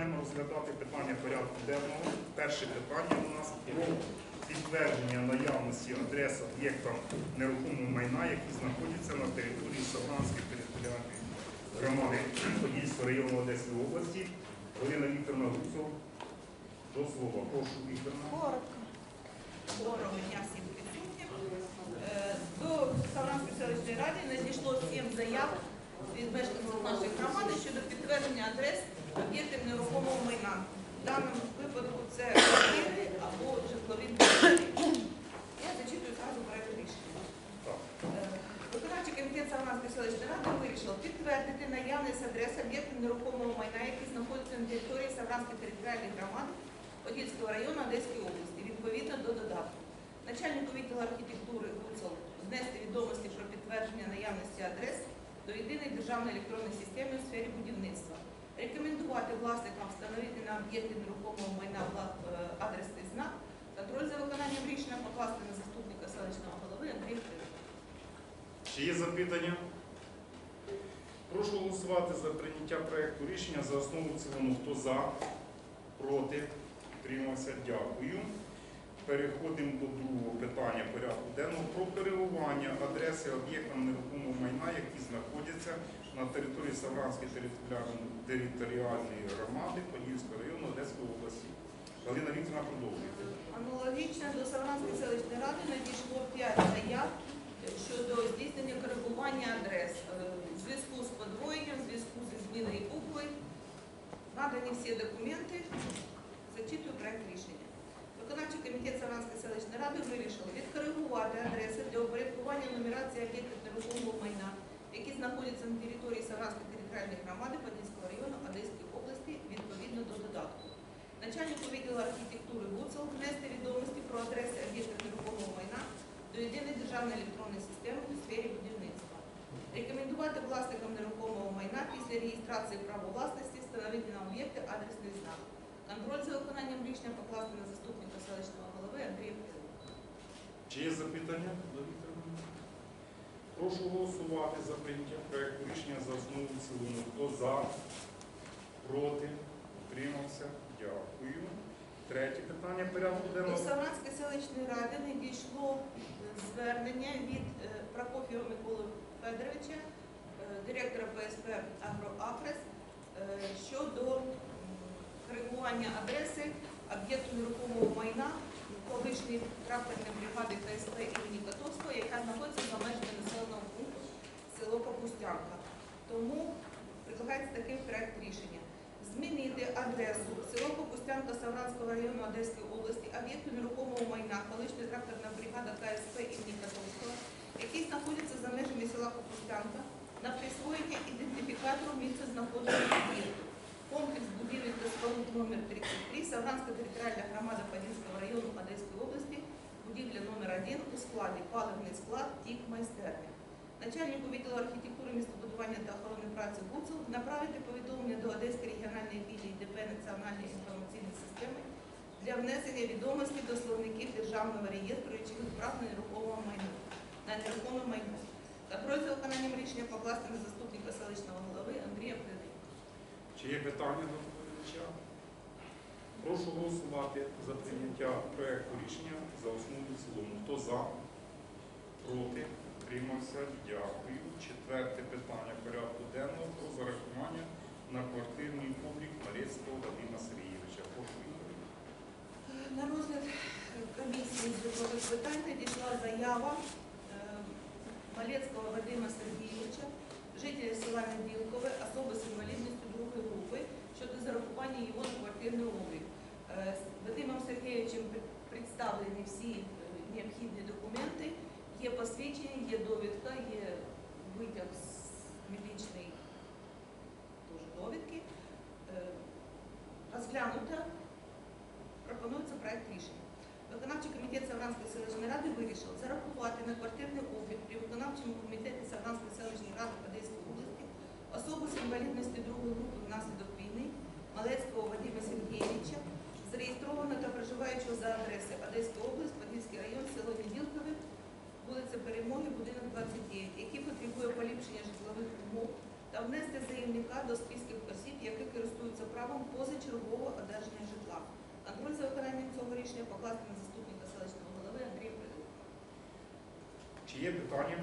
Починаємо розглядати питання порядку денного. Перше питання у нас про підтвердження наявності адрес об'єктам нерухомого майна, які знаходяться на території Савранської територіальної громади Подільського району Одеської області. Галина Вікторовна Гуцов, до слова. Прошу, Вікторовна. Коротко. Доброго дня всім присутнім. Е, До Савранської селищної ради надійшло сім заяв від мешканців нашої громади щодо підтвердження адрес об'єктів нерухомого майна. В даному випадку це квартири або житлові будинки. Я зачитую зразу проект рішення. Е, Виконавчий комітет Савранської селищної ради вирішив підтвердити наявність адреси об'єктів нерухомого майна, які знаходяться на території Савранської територіальної громади Подільського району Одеської області, відповідно до додатку. Начальнику відділу архітектури ГУЦОЛ внести відомості про підтвердження наявності адрес до єдиної державної електронної системи у сфері будівництва. Рекомендувати власникам встановити на об'єкти нерухомого майна е, адресний знак. Контроль за виконанням рішення покласти на заступника селищного голови Андрія Кривика. Чи є запитання? Прошу голосувати за прийняття проекту рішення за основу цілому. Хто за? Проти? Утримався? Дякую. Переходимо до другого питання порядку денного про перебування адреси об'єктам нерухомого майна, які знаходяться на території Савранської територіальної- територіальної громади Подільського району Одеської області. Галина Вікторовна продовжує. Аналогічно до Савранської селищної ради надійшло 5 заяв щодо здійснення коригування адрес Е, в зв'язку з подвоєнням, в зв'язку зі зміною букви. Надані всі документи. Зачитую проект рішення. Виконавчий комітет Савранської селищної ради вирішив відкоригувати адреси для упорядкування нумерації об'єктів нерухомого майна, які знаходяться на території Савранської територіальної громади Подільського району Одеської області відповідно до додатку. Начальнику відділу архітектури ГУЦел внести відомості про адреси об'єктів нерухомого майна до єдиної державної електронної системи у сфері будівництва. Рекомендувати власникам нерухомого майна після реєстрації права власності встановити на об'єкти адресний знак. Контроль за виконанням рішення покласти на заступника селищного голови Андрія Кирилова. Чи є запитання до Віктора? Прошу голосувати за прийняття проекту рішення за основу в цілому. Хто за, проти, утримався? Дякую. Третє питання порядку До денного. Савранської селищної ради надійшло звернення від е, Прокоф'єва Миколи Федоровича, е, директора ПСП «Агроакрес» е, щодо коригування адреси об'єкту нерухомого майна колишньої тракторної бригади КСП імені Котовського, яка знаходиться за межами населеного пункту село Капустянка. Тому предлагається такий проект рішення. Змінити адресу село Капустянка Савранського району Одеської області, об'єкту нерухомого майна, колишня тракторна бригада КСП імені Котовського, який знаходиться за межами села Капустянка, на присвоєння ідентифікатору місця знаходження об'єкту. Комплекс будівель та споруд номер 33 Савранська територіальна громада Подільського району будівля номер 1 у складі паливний склад ТІК майстерня. Начальнику відділу архітектури, містобудування та охорони праці ГУЦУ направити повідомлення до Одеської регіональної філії ДП Національної інформаційної системи для внесення відомості до словників Державного реєстру речових прав на нерухомого майна на нерухоме майно. Контроль за виконанням рішення покласти на заступника селищного голови Андрія Придика. Чи є питання до доповідача? Прошу голосувати за прийняття проекту рішення за основу в цілому. Хто за, проти, утримався? Дякую. Четверте питання порядку денного про зарахування на квартирний облік Марецького Вадима Сергійовича. Прошу Ігор. На розгляд комісії з житлових питань надійшла заява е, Малецького Вадима Сергійовича, жителя села Неділкове, особи з інвалідністю другої групи щодо зарахування його на квартирний облік. Представлені всі необхідні документи, є посвідчення, є довідка, є витяг з медичної теж довідки. Е, Розглянута пропонується проект рішення. Виконавчий комітет Савранської селищної ради вирішив зарахувати на квартирний облік при виконавчому комітеті Савранської селищної ради Одеської області особу з інвалідності другої групи внаслідок війни Малецького Вадима Сергійовича, зареєстрованого та проживаючого за адресою Одеська область, Подільський район, село Неділкове, вулиця Перемоги, будинок 29, який потребує поліпшення житлових умов та внести заявника до списків осіб, які користуються правом позачергового рішення покласти на заступника селищного голови Андрія Придуха. Чи є питання?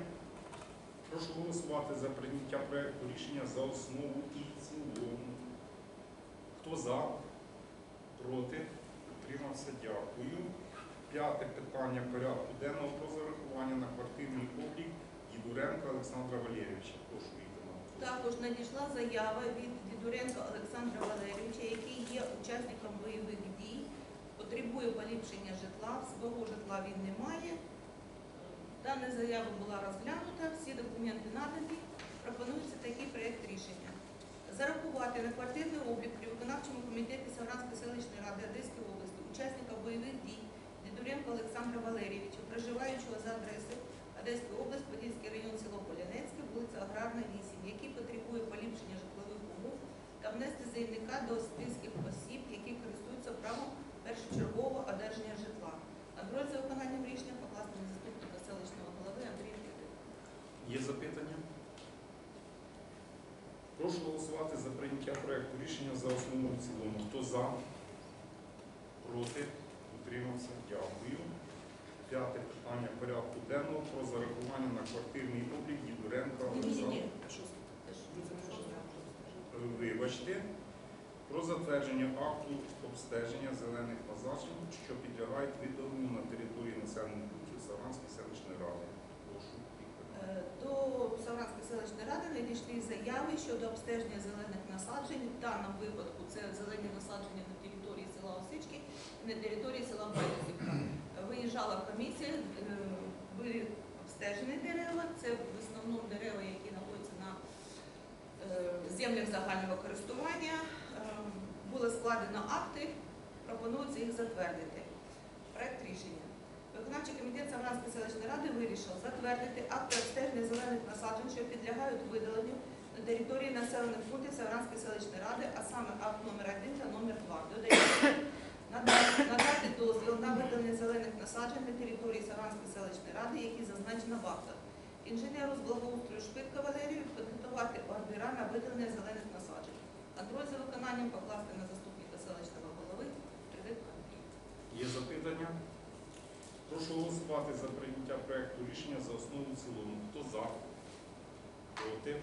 Прошу голосувати за прийняття проекту рішення за основу і в цілому. Хто за? Проти? Утримався? Дякую. П'яте питання порядку денного про зарахування на квартирний облік Дідуренка Олександра Валерійовича. Прошу йти на Також надійшла заява від Дідуренка Олександра Валерійовича, який є учасником бойових дій, потребує поліпшення житла, свого житла він не має. Дана заява була розглянута, всі документи надані. Пропонується такий проєкт рішення. Зарахувати на квартирний облік при виконавчому комітеті Савранської селищної ради Одеської області учасника бойових дій Дідуренка Олександра Валерійовича, проживаючого за адресою Одеська область, Подільський район, село Полянецьке, вулиця Аграрна, 8, який потребує поліпшення житлових умов та внести заявника до списків осіб, які користуються правом першочергового одержання житла. Контроль за виконанням рішення покласти на заступника селищного голови Андрія Федорова. Є запитання? Прошу голосувати за прийняття проекту рішення за основу в цілому. Хто за? Проти? Утримався? Дякую. П'яте питання порядку денного про зарахування на квартирний облік Дідуренка Олександра. Вибачте. Про затвердження акту обстеження зелених насаджень, що підлягають видаленню на території населених пунктів Саранської селищної ради. Прошу. Е, До Савранської селищної ради надійшли заяви щодо обстеження зелених насаджень. В даному випадку це зелені насадження на території села Осички і на території села Березівка. Виїжджала комісія, е, були обстежені дерева. Це в основному дерева, які е, землях загального користування. Е, Було складено акти, пропонується їх затвердити. Проект рішення. Виконавчий комітет Савранської селищної ради вирішив затвердити акти обстеження зелених насаджень, що підлягають видаленню на території населених пунктів Савранської селищної ради, а саме акт номер 1 та номер 2. Додається надати дозвіл на видалення зелених насаджень на території Савранської селищної ради, які зазначено в актах. Інженеру з благоустрою Шпитка Валерію підготувати ордера на видалення зелених насаджень. Контроль за виконанням покласти на заступника селищного голови Придик Андрій. Є запитання? Прошу голосувати за прийняття проекту рішення за основу в цілому. Хто за? Проти?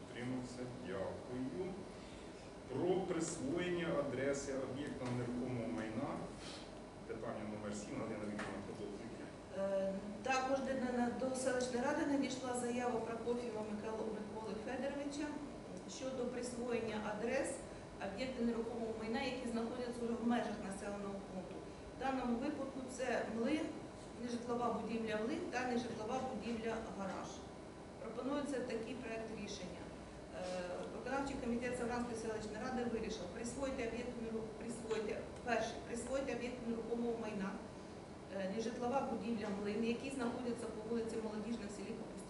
Утримався? Дякую. Про присвоєння адреси об'єкта нерухомого майна. Питання номер 7. Галина Вікторовна продовжуйте. Е, Також до- на- до селищної ради надійшла заява Прокоф'єва Миколи Федоровича щодо присвоєння адрес об'єктів нерухомого майна, які знаходяться в межах населеного пункту. В даному випадку це млин, нежитлова будівля млин та нежитлова будівля гараж. Пропонується такий проект рішення. Е, Виконавчий комітет Савранської селищної ради вирішив присвоїти присвоїти присвоїти об'єкту нерухомого майна Е, нежитлова будівля млин, які знаходяться по вулиці Молодіжна в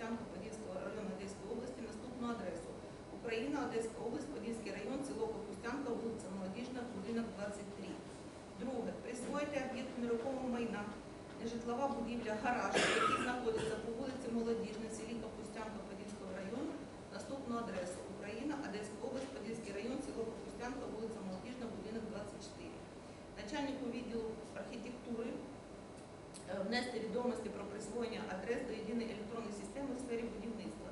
селі Подільського району Одеської області, наступну адресу. Україна, Одеська область, Подільський район, село Капустянка, вулиця Молодіжна, будинок 23. Друге. Присвоїти об'єкту нерухомого майна, житлова будівля гараж, які знаходяться по вулиці Молодіжна, в селі Капустянка Подільського району, наступну адресу. Україна, Одеська область, Подільський район, село Капустянка, вулиця Молодіжна, будинок 24. Начальнику відділу архітектури е, внести відомості про присвоєння адрес до єдиної електронної системи в сфері будівництва.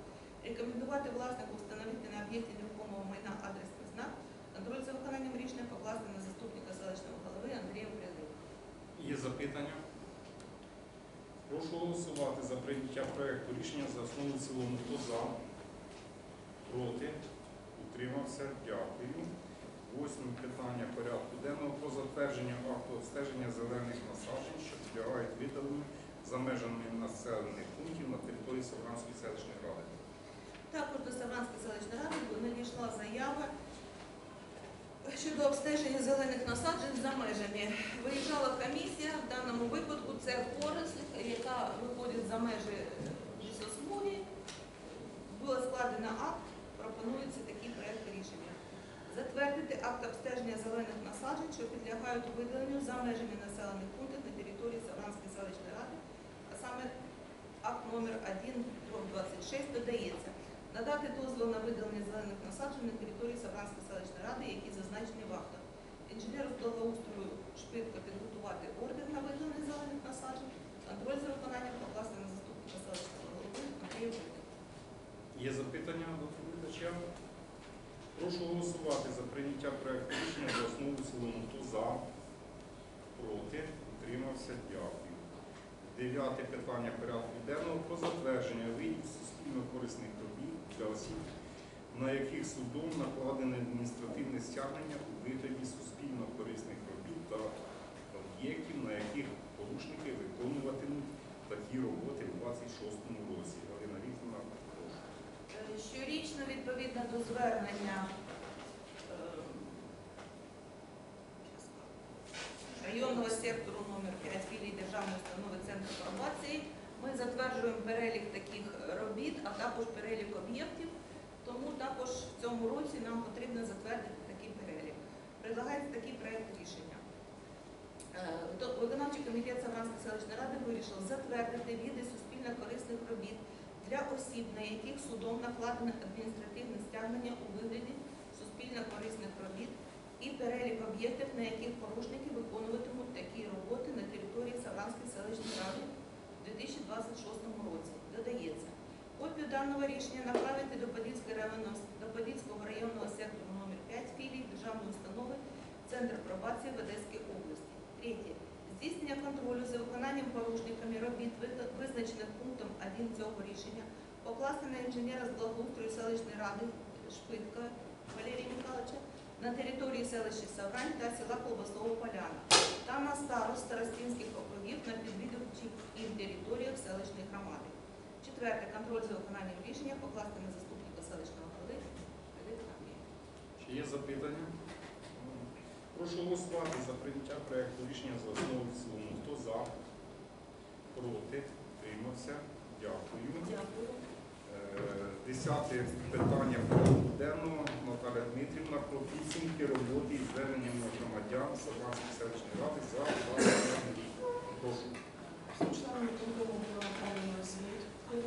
Рекомендувати власнику встановити на об'єкті нерухомого майна адресний знак. Контроль за виконанням рішення покласти на заступника селищного голови Андрія Прядика. Є запитання? Прошу голосувати за прийняття проекту рішення за основу цілому. Хто за? Проти? Утримався? Дякую. Восьме питання порядку денного про затвердження акту обстеження зелених насаджень, що підлягають видаленню за межами населених пунктів на території Савранської селищної ради. Також до Савранської селищної ради надійшла заява щодо обстеження зелених насаджень за межами. Виїжджала комісія, в даному випадку це поросль, яка виходить за межі лісосмуги. Було складено акт, пропонується такий проект рішення. Затвердити акт обстеження зелених насаджень, що підлягають видаленню за межами населених пунктів на території Савранської селищної ради, а саме акт номер 1 26 додається. Надати дозвіл на видалення зелених насаджень на території Савранської селищної ради, які зазначені в актах. Інженеру з благоустрою швидко підготувати ордер на виданий зелених насаджень, контроль за виконанням покласти на заступника селищного голови Войка. Є запитання до доповідача? Прошу голосувати за прийняття проекту рішення за основу цілому. Хто за? Проти? Утримався? Дякую. Дев'яте питання порядку денного про затвердження видів суспільно-корисних робіт для осіб, на яких судом накладене адміністративне стягнення у вигляді суспільно-корисних робіт та об'єктів, на яких порушники виконуватимуть такі роботи у 26-му році. Галина Вікторовна, прошу. Е, Щорічно, відповідно до звернення е, районного сектору номер 5 філії Державної установи Центру пробації, ми затверджуємо перелік таких робіт, а також перелік об'єктів. Тому також в цьому році нам потрібно затвердити такий перелік. Предлагається такий проект рішення. Е, Виконавчий комітет Савранської селищної ради вирішив затвердити види суспільно-корисних робіт для осіб, на яких судом накладено адміністративне стягнення у вигляді суспільно-корисних робіт і перелік об'єктів, на яких порушники виконуватимуть такі роботи на території Савранської селищної ради 2026 році. Додається. Копію даного рішення направити до Подільського районного, до Подільського районного сектору номер 5 філії Державної установи Центр пробації в Одеській області. Третє. Здійснення контролю за виконанням порушниками робіт, визначених пунктом 1 цього рішення, покласти на інженера з благоустрою селищної ради Шпитка Валерія Михайловича на території селища Саврань та села Колбасова Поляна та на старост старостинських округів на підвідувачів їм територіях селищної громади. Четверте. Контроль за виконанням рішення покласти на заступника селищного голови Чи є запитання? Прошу голосувати за прийняття проекту рішення за основу в цілому. Хто за? Проти? Утримався? Дякую. Дякую. Е, Десяте питання порядку денного. Наталя Дмитрівна про підсумки роботи і зверненнями громадян Савранської селищної ради за 20 рік. Прошу. Всім членам виконкому було направлено звіт Е,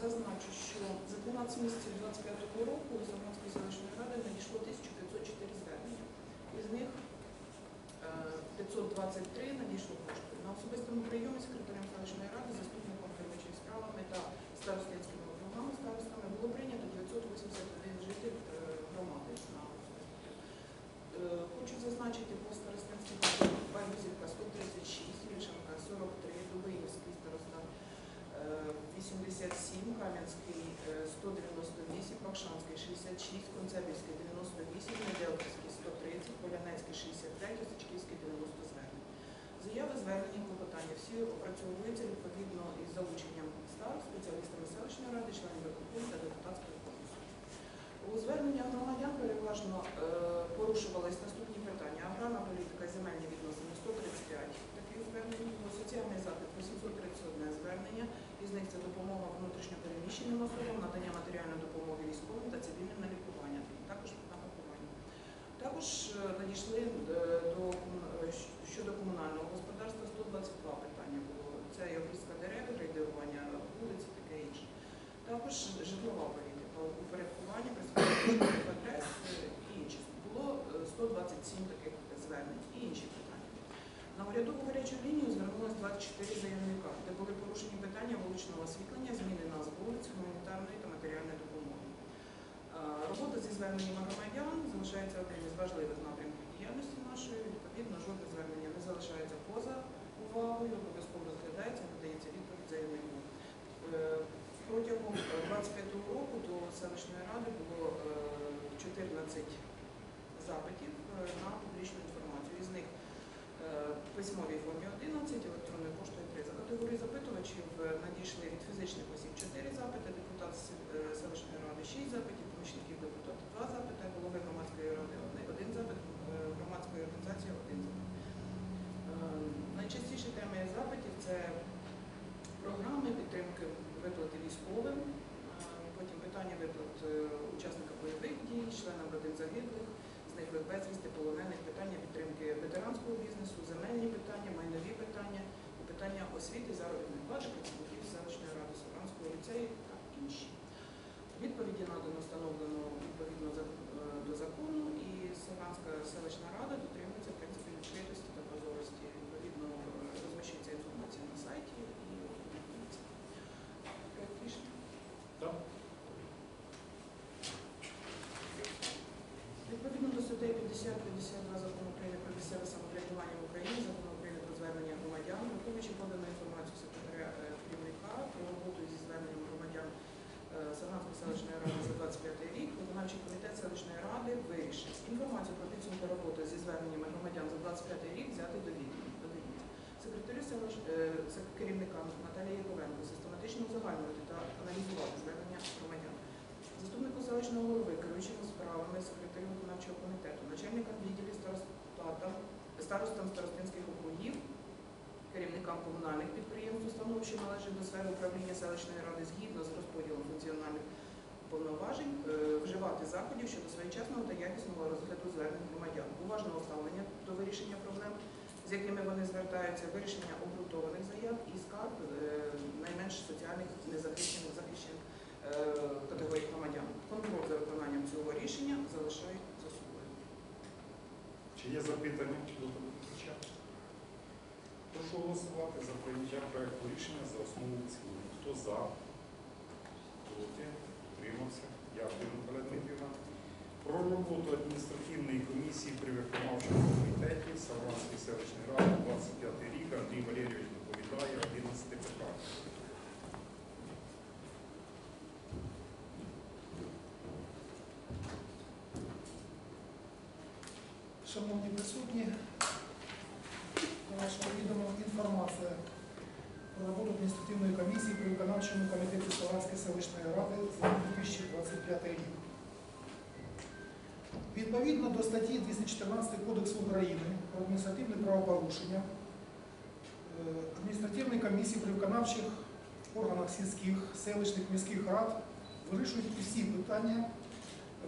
Зазначу, що за 12 місяців 2025 року з Армянської селищної ради надійшло 1504 звернення. Із них е, 523 надійшло коштів. На особистому прийомі секретарем селищної внутрішньопереміщеним особам, надання матеріальної допомоги військовим та цивільним на лікування, також на пакування. Також е, надійшли е, до е, щодо комунального господарства 122 питання було. Це і обрізка дерев, рейдерування вулиць і таке інше. Також житлова політика, упорядкування, присвоєння адрес і інші. Було е, 127 таких звернень і інші питання. На урядову гарячу лінію звернулось 24 заявника, де були порушені питання вуличного освітлення, зміни вулиць, гуманітарної та матеріальної допомоги. Е, Робота зі зверненнями громадян залишається одним із важливих напрямків діяльності нашої. Відповідно, жодне звернення не залишається поза увагою, обов'язково розглядається, надається відповідь заявнику. Е, Протягом 25-го року до селищної ради було е, 14 запитів е, на публічну інформацію. Із них в письмовій формі 11, електронною поштою 3. За категорії запитувачів е, надійшли від фізичних осіб 4 запити, депутат е, селищної ради 6 запитів, помічників депутата 2 запити, голови громадської ради 1 запит, е, громадської організації 1 запит. Найчастіші теми запитів це програми підтримки виплати військовим, потім питання виплат учасникам бойових дій, членам родин загиблих, зниклих безвісти, полонених, питання підтримки ветеранського бізнесу, земельні питання, майнові питання, питання освіти, заробітних prática. Старостам старостинських округів, керівникам комунальних підприємств, установ, що належать до сфери управління селищної ради згідно з розподілом функціональних повноважень, е, вживати заходів щодо своєчасного та якісного розгляду звернень громадян, уважного ставлення до вирішення проблем, з якими вони звертаються, вирішення обґрунтованих заяв і скарг е, найменш соціальних незахищених захищених е, категорій громадян. Контроль за виконанням цього рішення залишають. Чи є запитання до доповідача? Прошу голосувати за прийняття проєкту рішення за основу цілому. Хто за? Проти? Утримався? Дякую, Наталя Дмитрівна. Про роботу адміністративної комісії при виконавчому комітеті Савранської селищної ради 25 рік. Андрій Валерійович доповідає 11 питань. Шановні присутні, до вашого відома інформація про роботу адміністративної комісії при виконавчому комітеті Словацької селищної ради за 2025 рік. Відповідно до статті 214 Кодексу України про адміністративне правопорушення, е, адміністративні комісії при виконавчих органах сільських, селищних, міських рад вирішують усі питання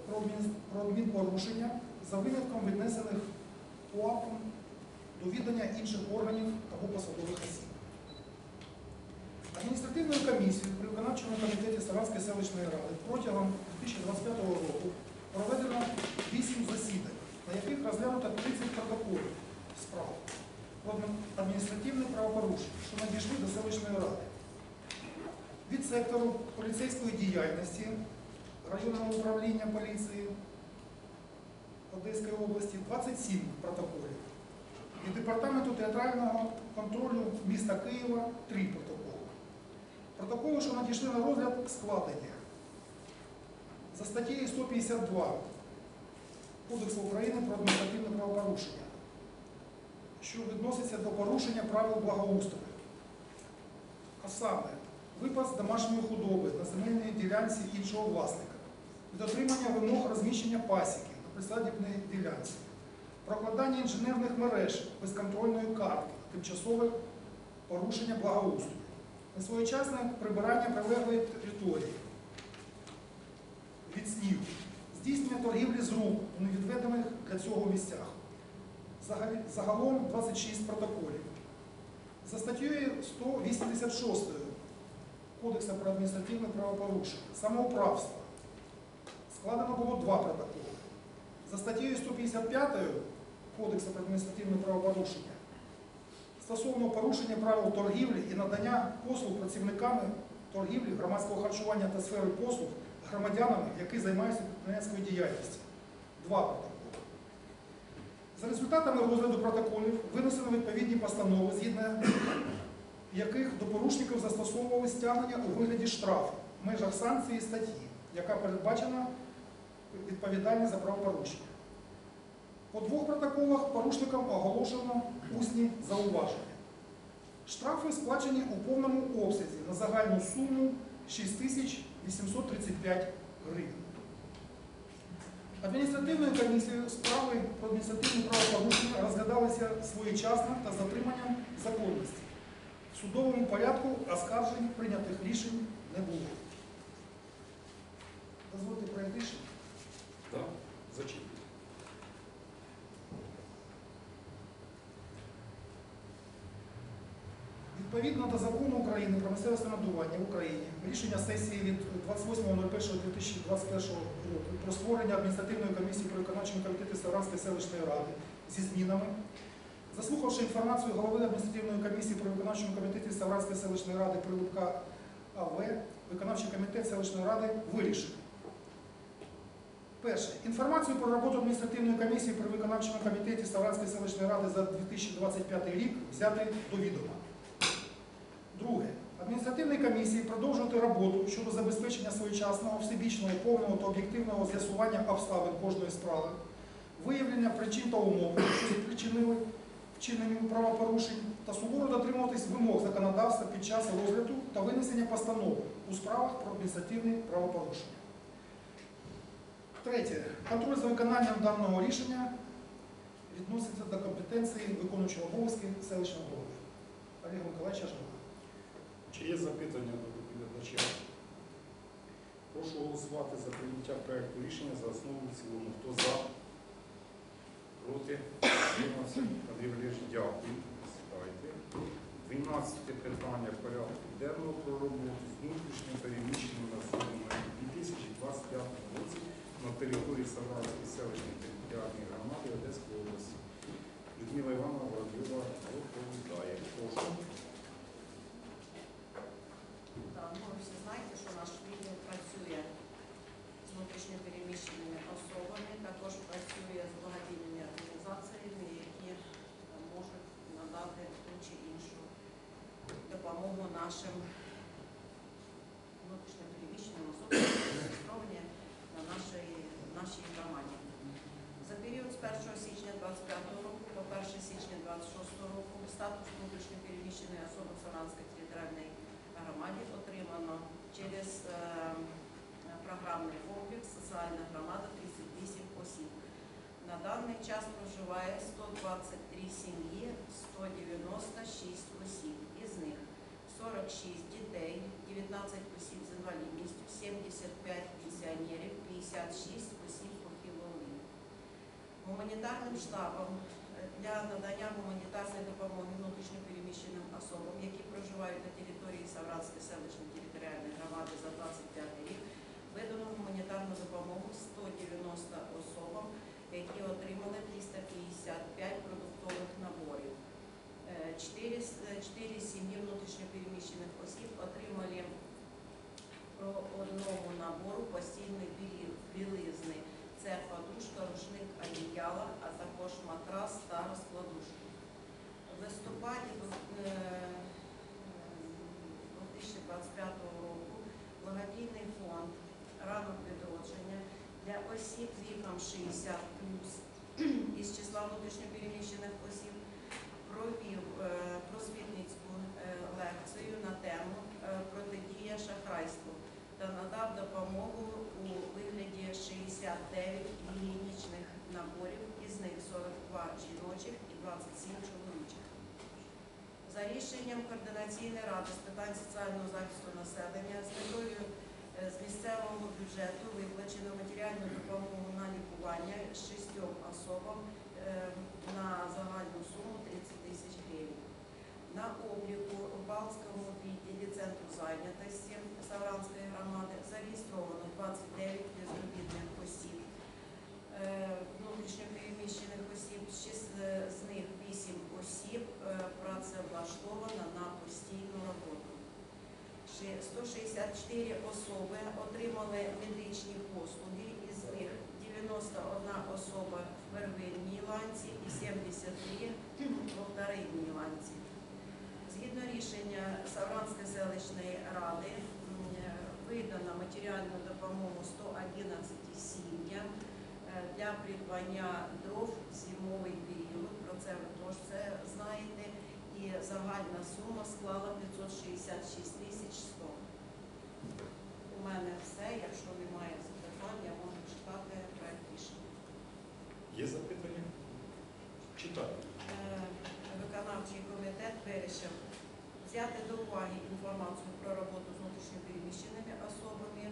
про адмін- про адмінпорушення за винятком віднесених УАПом до відання інших органів або посадових осіб. Адміністративною комісією при виконавчому комітеті Саранської селищної ради протягом 2025 року проведено 8 засідань, на яких розглянуто 30 протоколів справ про адміністративне правопорушення, що надійшли до селищної ради. Від сектору поліцейської діяльності районного управління поліції Одеської області 27 протоколів. Від департаменту театрального контролю міста Києва 3 протоколи. Протоколи, що надійшли на розгляд, складені за статтею 152 Кодексу України про адміністративне правопорушення, що відноситься до порушення правил благоустрою. А саме, випас домашньої худоби на земельній ділянці іншого власника, дотримання вимог розміщення пасіки присадібній ділянці, прокладання інженерних мереж безконтрольної картки, тимчасове порушення благоустрою, несвоєчасне прибирання прилеглої території від снігу, здійснення торгівлі з рук у невідведених для цього місцях. Загалом 26 протоколів. За статтею 186 Кодексу про адміністративне правопорушення, самоуправство. Складено було два протоколи. За статтею 155 Кодексу про адміністративне правопорушення стосовно порушення правил торгівлі і надання послуг працівниками торгівлі, громадського харчування та сфери послуг громадянами, які займаються підприємницькою діяльністю. Два протоколи. За результатами розгляду протоколів винесено відповідні постанови, згідно яких до порушників застосовували стягнення у вигляді штрафу в межах санкції статті, яка передбачена відповідальність за правопорушення. По двох протоколах порушникам оголошено усні зауваження. Штрафи сплачені у повному обсязі на загальну суму 6835 гривень. Адміністративною комісією справи про адміністративне правопорушення розглядалися своєчасно та з дотриманням законності. В судовому порядку оскаржень прийнятих рішень не було. Дозвольте проект рішення. Так? Зачитую. Відповідно до закону України про місцеве самоврядування в Україні, рішення сесії від 28.01.2021 року про створення адміністративної комісії при виконавчому комітеті Савранської селищної ради зі змінами, заслухавши інформацію голови адміністративної комісії при виконавчому комітеті Савранської селищної ради Прилипка АВ, виконавчий комітет селищної ради вирішив Перше. Інформацію про роботу адміністративної комісії при виконавчому комітеті Ставранської селищної ради за 2025 рік взяти до відома. Друге. Адміністративній комісії продовжувати роботу щодо забезпечення своєчасного, всебічного, повного та об'єктивного з'ясування обставин кожної справи, виявлення причин та умов, що спричинили вчинення правопорушень, та суворо дотримуватись вимог законодавства під час розгляду та винесення постанови у справах про адміністративні правопорушення. Третє. Контроль за виконанням даного рішення відноситься до компетенції виконуючого обов'язки селищного голови. Олега Миколаївича Жана. Чи є запитання до доповідача? Прошу голосувати за прийняття проекту рішення за основу і цілому. Хто за? Проти? Андрій Валерійович, дякую. Сідайте. 12 питання порядку денного про роботу з внутрішньо переміщеними особами у 2025 році на території Саранської селищної територіальної громади Одеської області. Людмила Івановна Воробйова доповідає. Прошу. Так, ну, ви всі знаєте, що наш відділ працює з внутрішньопереміщеними особами, також працює з благодійними організаціями, які е, можуть надати ту чи іншу допомогу нашим внутрішньопереміщеним особам, які зареєстровані на нашій, нашій громаді. За період з 1 січня 25 року по 1 січня 26 року статус внутрішньопереміщеної особи в Саранській територіальній громаді отримано через е, програмний комплекс Соціальна громада 38 осіб. На даний час проживає 123 сім'ї, 196 осіб. Із них 46 дітей, 19 осіб з інвалідністю, 75 пенсіонерів, 56 осіб похилого віку. Гуманітарним штабом для надання гуманітарної допомоги внутрішньопереміщеним особам, які проживають на території Савранської селищної територіальної громади за 25 рік, видано гуманітарну допомогу 190 особам, які отримали 355 продуктових наборів. Е, е, чотири сім'ї внутрішньопереміщених осіб отримали по одному набору постільної білизни. Це подушка, рушник, одіяла, а також матрас та розкладушки. В листопаді е, е, 2025 року благодійний фонд ранок відродження для осіб віком 60 із числа внутрішньопереміщених осіб провів е, просвітницьку лекцію на тему та надав допомогу у вигляді 69 гігієнічних наборів, із них 42 жіночих і 27 чоловічих. За рішенням Координаційної ради з питань соціального захисту населення з метою е, з місцевого бюджету виплачено матеріальну допомогу на лікування шістьом особам е, на загальну суму 30 тисяч гривень. На обліку в Балтському відділі Центру зайнятості Савранської громади зареєстровано 29 безробітних осіб, е, внутрішньопереміщених осіб, ще з з них 8 осіб е, працевлаштовано на постійну роботу. Ще 164 особи отримали медичні послуги, із них 91 особа в первинній ланці і 73 вторинній ланці. Згідно рішення Савранської селищної ради видано матеріальну допомогу 111 сім'ям е, для придбання дров в зимовий період. Про це ви теж це знаєте. І загальна сума склала 566 тисяч 100. У мене все. Якщо немає запитань, я можу читати проект рішення. Є запитання? Читаю. Е, вирішив взяти до уваги інформацію про роботу з внутрішньопереміщеними особами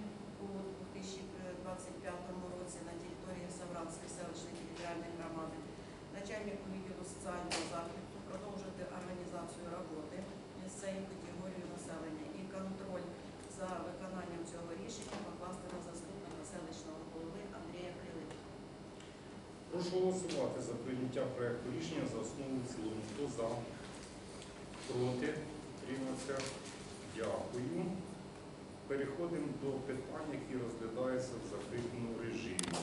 у 2025 році на території Савранської селищної територіальної громади, начальнику відділу соціального захисту продовжити організацію роботи з цією категорією населення і контроль за виконанням цього рішення покласти на заступника селищного голови Андрія Крилика. Прошу голосувати за прийняття проекту рішення за основу цілому. Хто за? Проти? Утримався? Дякую. Переходимо до питань, які розглядаються в закритому режимі.